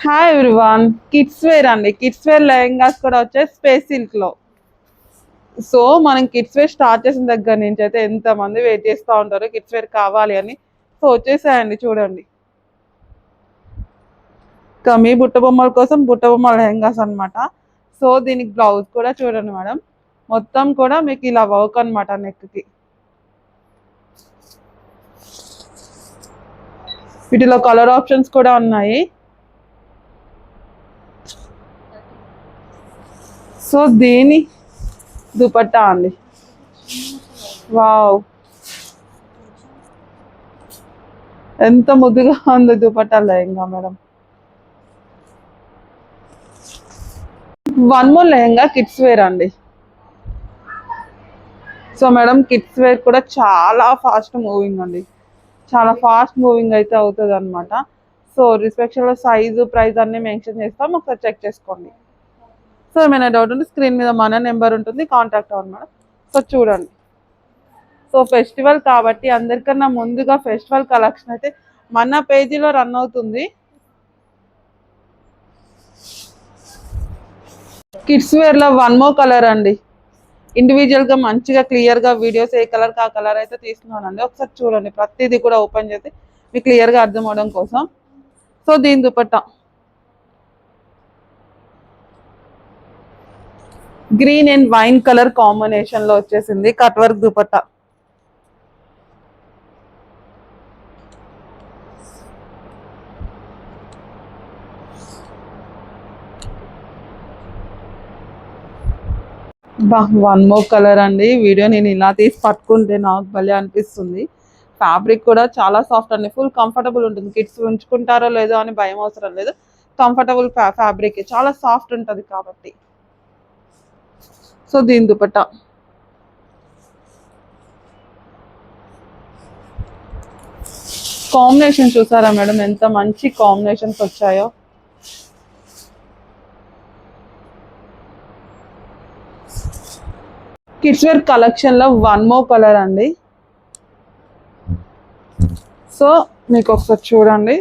Hi everyone kids wear అండి. Kids wear lehengas కూడా వచ్చాయి. స్పేస్ సిల్క్లో సో మనం కిడ్స్ వేర్ స్టార్ట్ చేసిన దగ్గర నుంచి అయితే ఎంత మంది వెయిట్ చేస్తూ ఉంటారు కిడ్స్ వేర్ కావాలి అని సో వచ్చేసాయండి చూడండి. ఇంకా మీ బుట్ట బొమ్మల కోసం బుట్ట బొమ్మల లెహంగాస్ అన్నమాట. సో దీనికి బ్లౌజ్ కూడా చూడండి మేడం. మొత్తం కూడా మీకు ఇలా వర్క్ అనమాట నెక్కి వీటిలో కలర్ ఆప్షన్స్ కూడా ఉన్నాయి. సో దీని దుపట్టా అండి? వావ్. ఎంత ముద్దుగా ఉంది dupatta lehenga madam. One more lehenga kids wear అండి. సో మేడం కిడ్స్ వేర్ కూడా చాలా ఫాస్ట్ మూవింగ్ అండి. చాలా ఫాస్ట్ మూవింగ్ అయితే అవుతుంది అనమాట సో రిస్పెక్షన్లో సైజు ప్రైస్ అన్నీ మెన్షన్ చేస్తాం. ఒకసారి చెక్ చేసుకోండి. సో ఏమైనా డౌట్ ఉంటే స్క్రీన్ మీద మన నెంబర్ ఉంటుంది కాంటాక్ట్ అవ్వండి మేడం సో చూడండి. సో ఫెస్టివల్ కాబట్టి అందరికన్నా ముందుగా ఫెస్టివల్ కలెక్షన్ అయితే మన పేజీలో రన్ అవుతుంది. కిడ్స్ వేర్లో వన్ మో కలర్ అండి. ఇండివిజువల్గా మంచిగా క్లియర్గా వీడియోస్ ఏ కలర్ ఆ కలర్ అయితే తీసుకున్నానండి ఒకసారి చూడండి ప్రతిదీ కూడా ఓపెన్ చేసి మీకు క్లియర్గా అర్థం అవడం కోసం. సో దీని dupatta. Green and wine colour కాంబినేషన్లో వచ్చేసింది. కట్ వర్క్ దుపట్టా బా వన్ మోర్ కలర్ అండి. వీడియో నేను ఇలా తీసి పట్టుకుంటే నాకు భలే అనిపిస్తుంది. ఫ్యాబ్రిక్ కూడా చాలా సాఫ్ట్ అండి. ఫుల్ కంఫర్టబుల్ ఉంటుంది. కిడ్స్ ఉంచుకుంటారో లేదో అని భయం అవసరం లేదు. కంఫర్టబుల్ ఫ్యాబ్రిక్ చాలా సాఫ్ట్ ఉంటుంది కాబట్టి. సో దీని దుపట్టా. కాంబినేషన్ చూసారా మేడం? ఎంత మంచి కాంబినేషన్స్ వచ్చాయో. కిడ్స్ వేర్ కలెక్షన్లో వన్ మో కలర్ అండి. సో మీకు ఒకసారి చూడండి.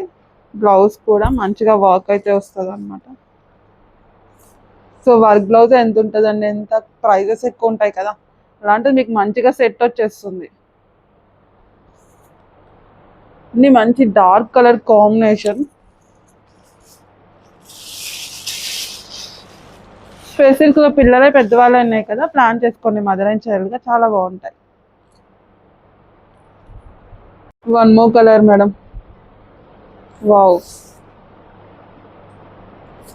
బ్లౌజ్ కూడా మంచిగా వర్క్ అయితే వస్తుంది అనమాట సో వర్క్ బ్లౌజ్ ఎంత ఉంటుందండి ఎంత ప్రైజెస్ ఎక్కువ ఉంటాయి కదా అలాంటిది మీకు మంచిగా సెట్ వచ్చేస్తుంది. అన్ని మంచి డార్క్ కలర్ కాంబినేషన్. స్పెషల్గా పిల్లలే పెద్దవాళ్ళు ఉన్నాయి కదా ప్లాన్ చేసుకోండి మదర్ అండ్ చైల్డ్గా చాలా బాగుంటాయి. One more colour madam wow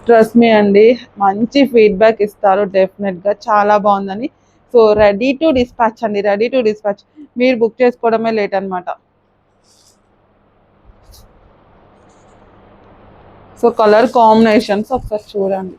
trust me అండి మంచి ఫీడ్బ్యాక్ ఇస్తారు డెఫినెట్గా చాలా బాగుందని. సో రెడీ టు డిస్పాచ్ అండి రెడీ టు డిస్పాచ్ మీరు బుక్ చేసుకోవడమే లేట్ అనమాట సో కలర్ కాంబినేషన్స్ ఒకసారి చూడండి.